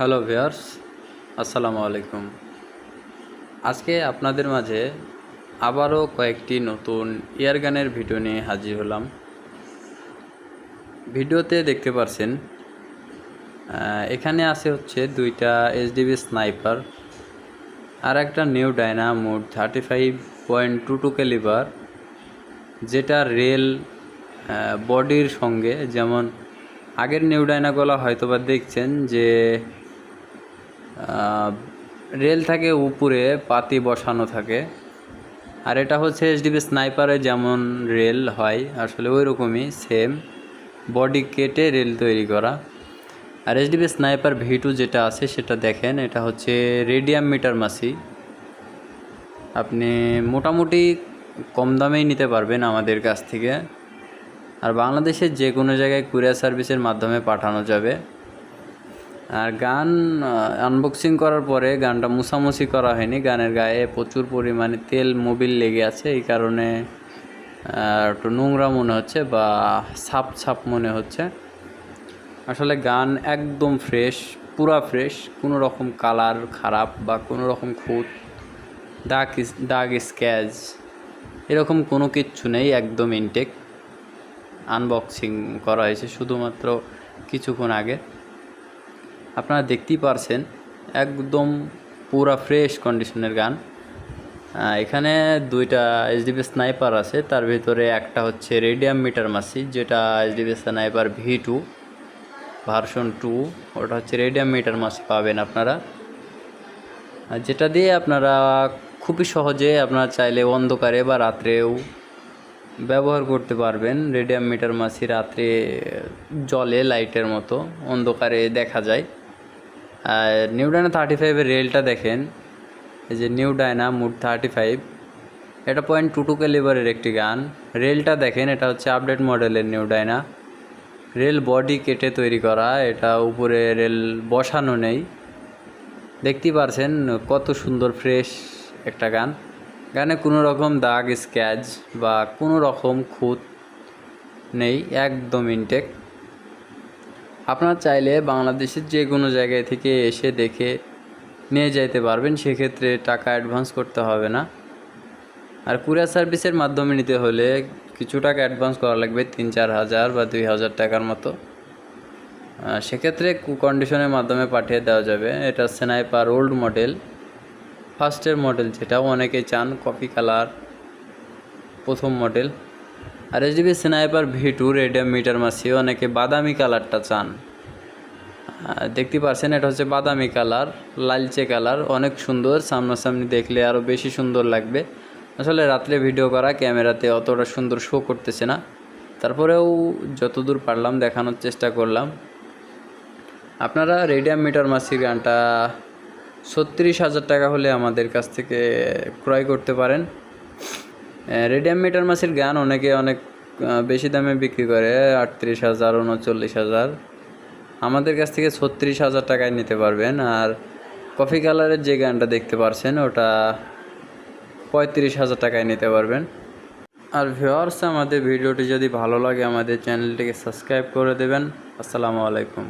Hello viewers আসসালামু আলাইকুম। আজকে আপনাদের মাঝে আবারও কয়েকটি নতুন ইয়ারগানের ভিডিও নিয়ে হাজির হলাম। ভিডিওতে দেখতে পারছেন এখানে আছে হচ্ছে দুইটা এইচডিবি স্নাইপার আর একটা new Diana mode thirty five point two two caliber, যেটা রেল বডির সঙ্গে, যেমন আগের নিউ ডায়নাগুলো হয়তো বা দেখছেন যে রেল থাকে উপরে, পাতি বসানো থাকে। আর এটা হচ্ছে এইচডিবি স্নাইপারে যেমন রেল হয়, আসলে ওই রকমই সেম বডি কেটে রেল তৈরি করা। আর এইচডিবি স্নাইপার ভি টু যেটা আছে, সেটা দেখেন, এটা হচ্ছে রেডিয়াম মিটার মাসি। আপনি মোটামুটি কম দামেই নিতে পারবেন আমাদের কাছ থেকে। আর বাংলাদেশের যে কোনো জায়গায় কুরিয়ার সার্ভিসের মাধ্যমে পাঠানো যাবে। আর গান আনবক্সিং করার পরে গানটা মুছামুছি করা হয়নি। গানের গায়ে প্রচুর পরিমাণে তেল, মোবিল লেগে আছে। এই কারণে একটু নোংরা মনে হচ্ছে বা ছাপ ছাপ মনে হচ্ছে। আসলে গান একদম ফ্রেশ পুরা ফ্রেশ কোনো রকম কালার খারাপ বা কোনো রকম খুঁত দাগ দাগ স্ক্যাচ এরকম কোনো কিচ্ছু নেই, একদম ইনটেক আনবক্সিং করা হয়েছে শুধুমাত্র কিছুক্ষণ আগে। আপনারা দেখতেই পারছেন, একদম পুরা ফ্রেশ কন্ডিশনের গান। এখানে দুইটা এইচডিবি স্নাইপার আছে, তার ভিতরে একটা হচ্ছে রেডিয়াম মিটার মাসি যেটা HDB sniper V two version two ওটা হচ্ছে রেডিয়াম মিটার মাসি পাবেন আপনারা। যেটা দিয়ে আপনারা খুবই সহজে আপনারা চাইলে অন্ধকারে বা রাত্রেও ব্যবহার করতে পারবেন। রেডিয়াম মিটার মাসি রাত্রে জলে লাইটের মতো অন্ধকারে দেখা যায়। আর নিউ ডায়না থার্টি ফাইভের রেলটা দেখেন। এই যে new Diana mode thirty five এটা পয়েন্ট টু টু ক্যালিবারের একটি গান। রেলটা দেখেন, এটা হচ্ছে আপডেট মডেলের নিউ ডায়না। রেল বডি কেটে তৈরি করা, এটা উপরে রেল বসানো নেই। দেখতেই পারছেন কত সুন্দর ফ্রেশ একটা গান। গানে কোনো রকম দাগ স্ক্যাচ বা কোনো রকম খুঁত নেই, একদম ইনটেক আপনারা চাইলে বাংলাদেশের যে কোনো জায়গায় থেকে এসে দেখে নিয়ে যাইতে পারবেন, সেক্ষেত্রে টাকা অ্যাডভান্স করতে হবে না। আর কুরিয়ার সার্ভিসের মাধ্যমে নিতে হলে কিছু টাকা অ্যাডভান্স করা লাগবে তিন চার হাজার বা দুই হাজার টাকার মতো। সেক্ষেত্রে কন্ডিশনের মাধ্যমে পাঠিয়ে দেওয়া যাবে। এটা স্নাইপার ওল্ড মডেল ফার্স্টের মডেল যেটা। অনেকেই চান কফি কালার প্রথম মডেল আর HDB sniper V two radium meter মাসি অনেকে বাদামি কালারটা চান। দেখতে পাচ্ছেন এটা হচ্ছে বাদামি কালার, লালচে কালার, অনেক সুন্দর, সামনাসামনি দেখলে আরও বেশি সুন্দর লাগবে। আসলে রাত্রে ভিডিও করা ক্যামেরাতে অতটা সুন্দর শো করতেছে না। তারপরেও যতদূর পারলাম, দেখানোর চেষ্টা করলাম। আপনারা রেডিয়াম মিটার মাসির গানটা ছত্রিশ হাজার টাকা হলে আমাদের কাছ থেকে ক্রয় করতে পারেন। রেডিয়াম মিটার মাছের গান অনেকে অনেক বেশি দামে বিক্রি করে, আটত্রিশ হাজার, উনচল্লিশ হাজার। আমাদের কাছ থেকে ছত্রিশ হাজার টাকায় নিতে পারবেন। আর কফি কালারের যে গানটা দেখতে পারছেন, ওটা পঁয়ত্রিশ হাজার টাকায় নিতে পারবেন। আর ভিওয়ার্স আমাদের ভিডিওটি যদি ভালো লাগে, আমাদের চ্যানেলটিকে সাবস্ক্রাইব করে দেবেন। আসসালামু আলাইকুম।